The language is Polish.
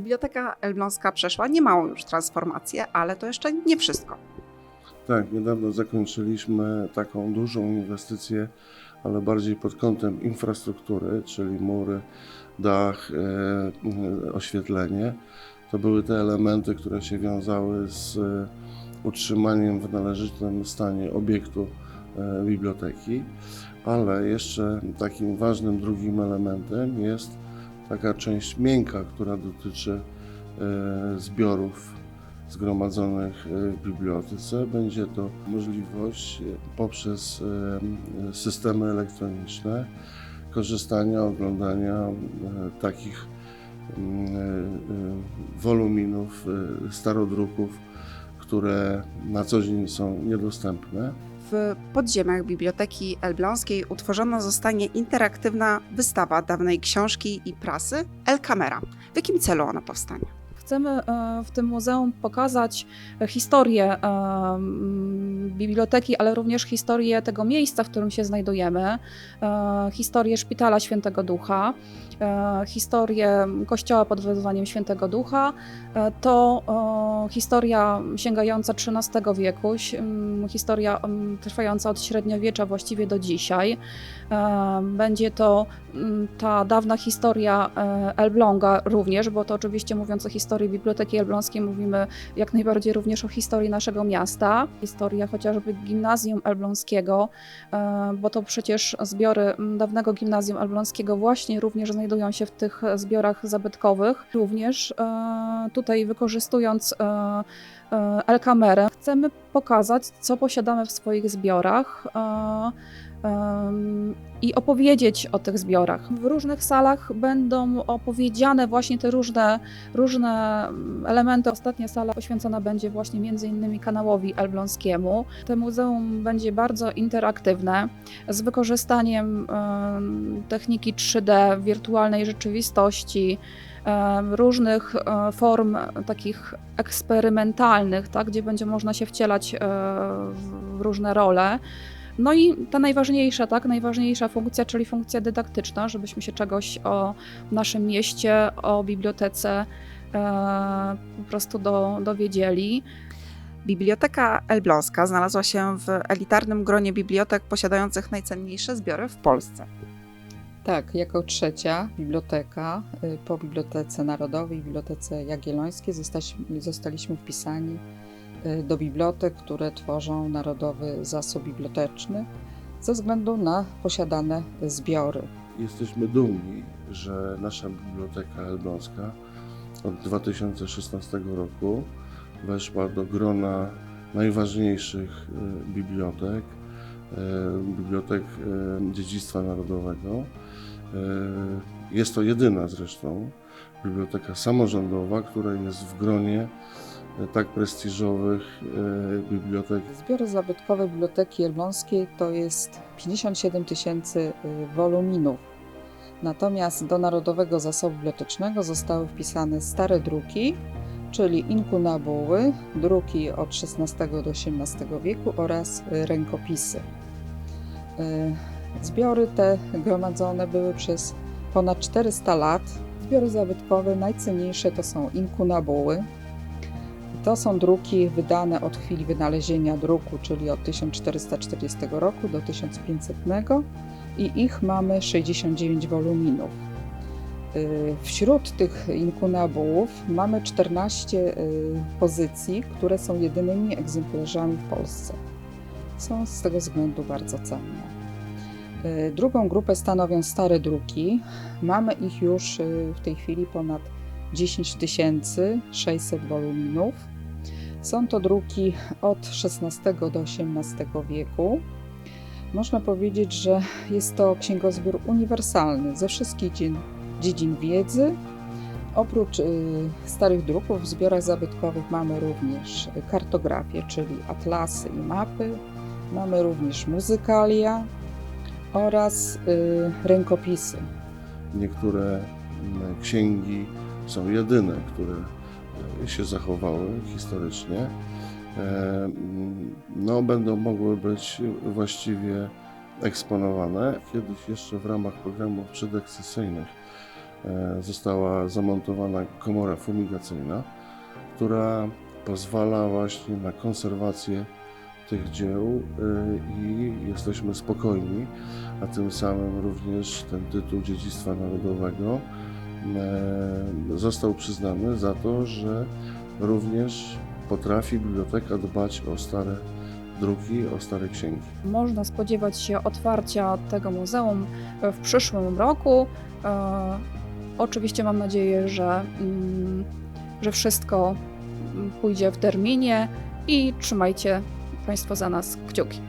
Biblioteka Elbląska przeszła niemałą już transformację, ale to jeszcze nie wszystko. Tak, niedawno zakończyliśmy taką dużą inwestycję, ale bardziej pod kątem infrastruktury, czyli mury, dach, e, oświetlenie. To były te elementy, które się wiązały z e, utrzymaniem w należytym stanie obiektu e, biblioteki, ale jeszcze takim ważnym drugim elementem jest taka część miękka, która dotyczy e, zbiorów zgromadzonych e, w bibliotece. Będzie to możliwość e, poprzez systemy elektroniczne korzystania, oglądania takich mm, woluminów, starodruków, które na co dzień są niedostępne. W podziemiach Biblioteki Elbląskiej utworzona zostanie interaktywna wystawa dawnej książki i prasy El Camera. W jakim celu ona powstanie? Chcemy e, w tym muzeum pokazać historię e, biblioteki, ale również historię tego miejsca, w którym się znajdujemy, e, historię Szpitala Świętego Ducha, historię Kościoła pod wezwaniem Świętego Ducha. To historia sięgająca XIII wieku, historia trwająca od średniowiecza właściwie do dzisiaj. Będzie to ta dawna historia Elbląga również, bo to oczywiście mówiąc o historii Biblioteki Elbląskiej mówimy jak najbardziej również o historii naszego miasta. Historia chociażby gimnazjum elbląskiego, e, bo to przecież zbiory dawnego gimnazjum elbląskiego właśnie również znajdują się w tych zbiorach zabytkowych. Również e, tutaj wykorzystując e, El-Kamerę chcemy pokazać, co posiadamy w swoich zbiorach. I opowiedzieć o tych zbiorach. W różnych salach będą opowiedziane właśnie te różne, różne mm, elementy. Ostatnia sala poświęcona będzie właśnie między innymi kanałowi elbląskiemu. To muzeum będzie bardzo interaktywne z wykorzystaniem em, techniki 3D, wirtualnej rzeczywistości, różnych e, form takich eksperymentalnych, tak, gdzie będzie można się wcielać e, w różne role. No i ta najważniejsza, tak, najważniejsza funkcja, czyli funkcja dydaktyczna, żebyśmy się czegoś o naszym mieście, o bibliotece e, po prostu do, dowiedzieli. Biblioteka Elbląska znalazła się w elitarnym gronie bibliotek posiadających najcenniejsze zbiory w Polsce. Tak, jako trzecia biblioteka y, po Bibliotece Narodowej i Bibliotece Jagiellońskiej zostaliśmy, zostaliśmy wpisani do bibliotek, które tworzą Narodowy Zasób Biblioteczny ze względu na posiadane zbiory. Jesteśmy dumni, że nasza Biblioteka Elbląska od 2016 roku weszła do grona najważniejszych e, bibliotek, e, bibliotek dziedzictwa narodowego. Jest to jedyna zresztą biblioteka samorządowa, która jest w gronie tak prestiżowych e, bibliotek Zbiory zabytkowe Biblioteki Elbląskiej to jest 57 tysięcy y, woluminów. Natomiast do Narodowego Zasobu Bibliotecznego zostały wpisane stare druki, czyli inkunabuły, druki od XVI do XVIII wieku oraz y, rękopisy. Zbiory te gromadzone były przez ponad 400 lat. Zbiory zabytkowe najcenniejsze to są inkunabuły, to są druki wydane od chwili wynalezienia druku, czyli od 1440 roku do 1500 i ich mamy 69 woluminów. Y, Wśród tych inkunabułów mamy 14 y, pozycji, które są jedynymi egzemplarzami w Polsce. Są z tego względu bardzo cenne. Y, Drugą grupę stanowią stare druki. Mamy ich już w tej chwili ponad 10 600 woluminów. Są to druki od XVI do XVIII wieku. Można powiedzieć, że jest to księgozbiór uniwersalny ze wszystkich dziedzin, wiedzy. Oprócz y, starych druków w zbiorach zabytkowych mamy również kartografię, czyli atlasy i mapy. Mamy również muzykalia oraz y, rękopisy. Niektóre mm, księgi są jedyne, które się zachowały historycznie. E, No, będą mogły być właściwie eksponowane. Kiedyś jeszcze w ramach programów przedakcesyjnych e, została zamontowana komora fumigacyjna, która pozwala właśnie na konserwację tych dzieł e, i jesteśmy spokojni, a tym samym również ten tytuł Dziedzictwa Narodowego został przyznany za to, że również potrafi biblioteka dbać o stare druki, o stare księgi. Można spodziewać się otwarcia tego muzeum w przyszłym roku. E, oczywiście mam nadzieję, że, mm, że wszystko mm, pójdzie w terminie i trzymajcie Państwo za nas kciuki.